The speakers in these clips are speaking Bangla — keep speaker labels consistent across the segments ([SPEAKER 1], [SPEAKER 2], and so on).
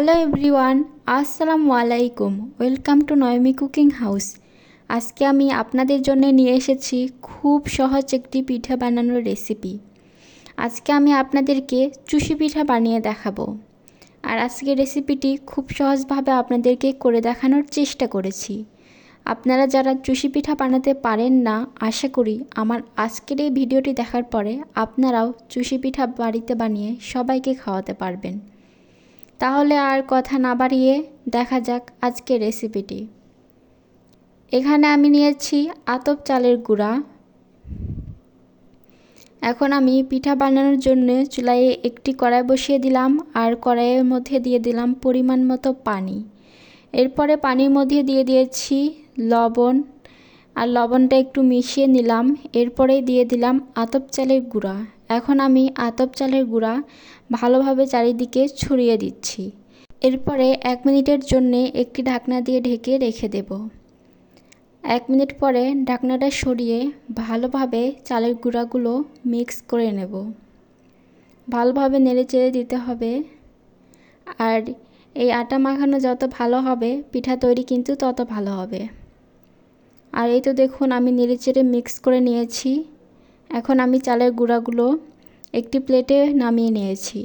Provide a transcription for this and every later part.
[SPEAKER 1] হ্যালো এভরিওয়ান, আসসালামু আলাইকুম। Welcome to Noymi cooking house. আজকে আমি আপনাদের জন্য নিয়ে এসেছি খুব সহজ একটি পিঠা বানানোর রেসিপি। আজকে আমি আপনাদেরকে চুষি পিঠা বানিয়ে দেখাবো। আর আজকে রেসিপিটি খুব সহজভাবে আপনাদেরকে করে দেখানোর চেষ্টা করেছি। আপনারা যারা চুষি পিঠা বানাতে পারেন না, আশা করি আমার আজকের এই ভিডিওটি দেখার পরে আপনারাও চুষি পিঠা বাড়িতে বানিয়ে সবাইকে খাওয়াতে পারবেন। তাহলে আর কথা না বাড়িয়ে দেখা যাক আজকের রেসিপিটি এখানে আমি নিয়েছি আতপ চালের গুঁড়া। এখন আমি পিঠা বানানোর জন্য চুলায় একটি কড়াই বসিয়ে দিলাম আর কড়াইয়ের মধ্যে দিয়ে দিলাম পরিমাণ মতো পানি। এরপরে পানির মধ্যে দিয়ে দিয়েছি লবণ আর লবণটা একটু মিশিয়ে নিলাম। এরপরেই দিয়ে দিলাম আতপ চালের গুঁড়া। এখন আমি আতপ চালের গুঁড়া ভালোভাবে চারিদিকে ছড়িয়ে দিচ্ছি। এরপরে এক মিনিটের জন্যে একটি ঢাকনা দিয়ে ঢেকে রেখে দেব। এক মিনিট পরে ঢাকনাটা সরিয়ে ভালোভাবে চালের গুঁড়াগুলো মিক্স করে নেব। ভালোভাবে নেড়ে চেড়ে দিতে হবে। আর এই আটা মাখানো যত ভালো হবে, পিঠা তৈরি কিন্তু তত ভালো হবে। আর এই তো দেখুন আমি নেড়ে চেড়ে মিক্স করে নিয়েছি। এখন আমি চালের গুঁড়াগুলো একটি প্লেটে নামিয়ে নিয়েছি।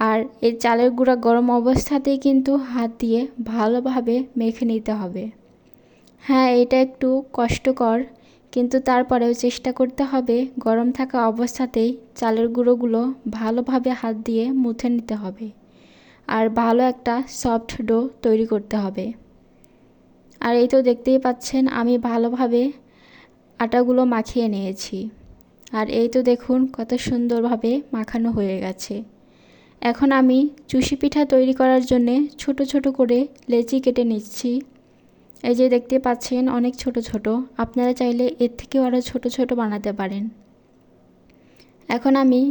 [SPEAKER 1] আর এই চালের গুঁড়া গরম অবস্থাতেই কিন্তু হাত দিয়ে ভালোভাবে মেখে নিতে হবে। হ্যাঁ এটা একটু কষ্টকর, কিন্তু তারপরেও চেষ্টা করতে হবে গরম থাকা অবস্থাতেই চালের গুঁড়োগুলো ভালোভাবে হাত দিয়ে মুথে নিতে হবে। আর ভালো একটা সফট ডো তৈরি করতে হবে। আর এই তো দেখতেই পাচ্ছেন, আমি ভালোভাবে আটাগুলো মাখিয়ে নিয়েছি। আর এই তো দেখুন কত সুন্দরভাবে মাখানো হয়ে গেছে। এখন আমি চুষি পিঠা তৈরি করার জন্যে ছোট ছোট করে লেচি কেটে নিচ্ছি। এই যে দেখতে পাচ্ছেন অনেক ছোট ছোট, আপনারা চাইলে এর থেকেও আরও ছোট ছোট বানাতে পারেন। এখন আমি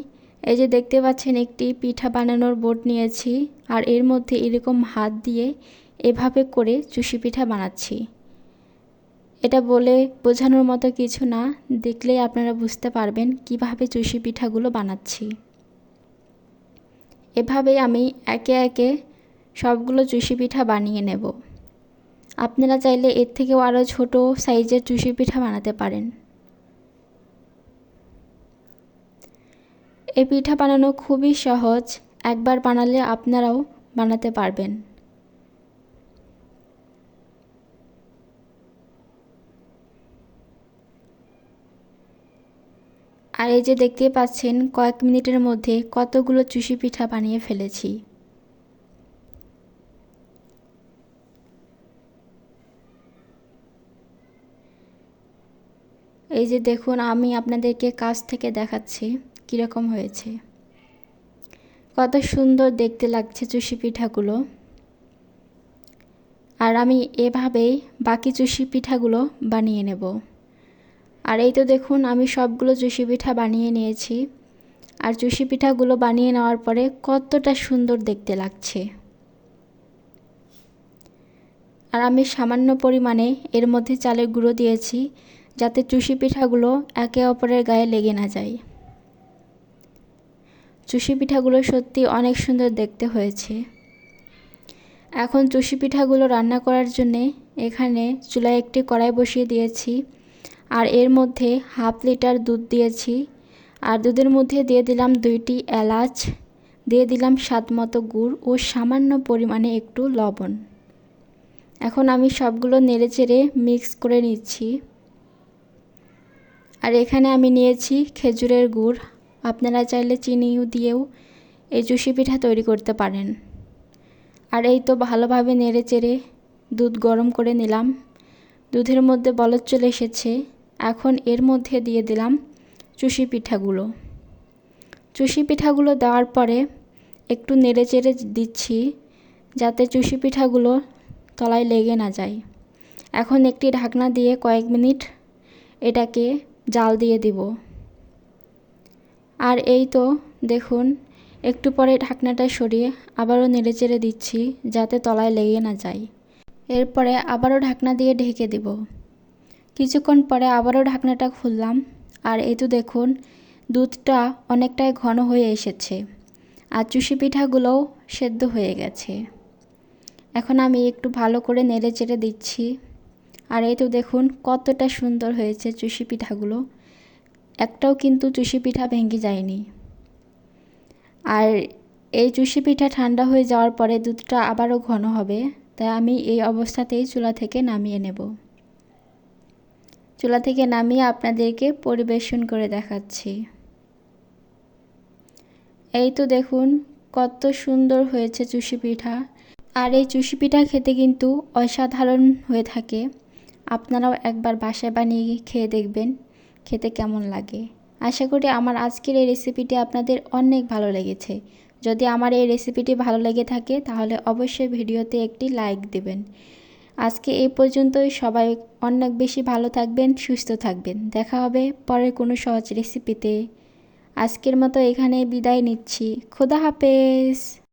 [SPEAKER 1] এই যে দেখতে পাচ্ছেন একটি পিঠা বানানোর বোর্ড নিয়েছি, আর এর মধ্যে এরকম হাত দিয়ে এভাবে করে চুষি পিঠা বানাচ্ছি। এটা বলে বোঝানোর মতো কিছু না, দেখলেই আপনারা বুঝতে পারবেন কীভাবে চুষি পিঠাগুলো বানাচ্ছি। এভাবেই আমি একে একে সবগুলো চুষি পিঠা বানিয়ে নেব। আপনারা চাইলে এর থেকেও আরও ছোট সাইজের চুষি পিঠা বানাতে পারেন। এই পিঠা বানানো খুবই সহজ, একবার বানালে আপনারাও বানাতে পারবেন। আর এই যে দেখতে পাচ্ছেন, কয়েক মিনিটের মধ্যে কতগুলো চুষি পিঠা বানিয়ে ফেলেছি। এই যে দেখুন, আমি আপনাদেরকে কাছ থেকে দেখাচ্ছি কীরকম হয়েছে। কত সুন্দর দেখতে লাগছে চুষি পিঠাগুলো। আর আমি এভাবেই বাকি চুষি পিঠাগুলো বানিয়ে নেব। আর এই তো দেখুন, আমি সবগুলো চুষি পিঠা বানিয়ে নিয়েছি। আর চুষি পিঠাগুলো বানিয়ে নেওয়ার পরে কতটা সুন্দর দেখতে লাগছে। আর আমি সামান্য পরিমাণে এর মধ্যে চালের গুঁড়ো দিয়েছি, যাতে চুষি পিঠাগুলো একে অপরের গায়ে লেগে না যায়। চুষি পিঠাগুলো সত্যি অনেক সুন্দর দেখতে হয়েছে। এখন চুষি পিঠাগুলো রান্না করার জন্যে এখানে চুলায় একটি কড়াই বসিয়ে দিয়েছি। আর এর মধ্যে হাফ লিটার দুধ দিয়েছি। আর দুধের মধ্যে দিয়ে দিলাম দুইটি এলাচ, দিয়ে দিলাম স্বাদ মতো গুড় ও সামান্য পরিমাণে একটু লবণ। এখন আমি সবগুলো নেড়ে চেড়ে মিক্স করে নিচ্ছি। আর এখানে আমি নিয়েছি খেজুরের গুড়। আপনারা চাইলে চিনিও দিয়েও এই চুষি পিঠা তৈরি করতে পারেন। আর এই তো ভালোভাবে নেড়ে চেড়ে দুধ গরম করে নিলাম। দুধের মধ্যে বলদ চলে এসেছে। এখন এর মধ্যে দিয়ে দিলাম চুষি পিঠাগুলো। চুষি পিঠাগুলো দেওয়ার পরে একটু নেড়ে চেড়ে দিচ্ছি যাতে চুষি পিঠাগুলো তলায় লেগে না যায়। এখন একটি ঢাকনা দিয়ে কয়েক মিনিট এটাকে জাল দিয়ে দিব। আর এই তো দেখুন, একটু পরে ঢাকনাটা সরিয়ে আবারও নেড়ে চেড়ে দিচ্ছি যাতে তলায় লেগে না যায়। এরপরে আবারও ঢাকনা দিয়ে ঢেকে দেব। কিছুক্ষণ পরে আবারও ঢাকনাটা খুললাম। আর এই তো দেখুন, দুধটা অনেকটাই ঘন হয়ে এসেছে। আর চুষি পিঠাগুলোও সেদ্ধ হয়ে গেছে। এখন আমি একটু ভালো করে নেড়ে চেড়ে দিচ্ছি। আর এই তো দেখুন, কতটা সুন্দর হয়েছে চুষি পিঠাগুলো। একটাও কিন্তু চুষি পিঠা ভেঙে যায়নি। আর এই চুষি পিঠা ঠান্ডা হয়ে যাওয়ার পরে দুধটা আবারও ঘন হবে, তাই আমি এই অবস্থাতেই চুলা থেকে নামিয়ে নেব। চুলা থেকে নামিয়ে আপনাদেরকে পরিবেশন করে দেখাচ্ছি। এই তো দেখুন, কত সুন্দর হয়েছে চুষি পিঠা। আর এই চুষি পিঠা খেতে কিন্তু অসাধারণ হয়ে থাকে। আপনারাও একবার বাসায় বানিয়ে খেয়ে দেখবেন, খেতে কেমন লাগে। আশা করি আমার আজকের এই রেসিপিটি আপনাদের অনেক ভালো লেগেছে। যদি আমার এই রেসিপিটি ভালো লেগে থাকে, তাহলে অবশ্যই ভিডিওতে একটি লাইক দেবেন। আজকে এই পর্যন্তই। সবাই অনেক বেশি ভালো থাকবেন, সুস্থ থাকবেন। দেখা হবে পরের কোনো সহজ রেসিপিতে আজকের মতো এখানে বিদায় নিচ্ছি। খোদা হাফেজ।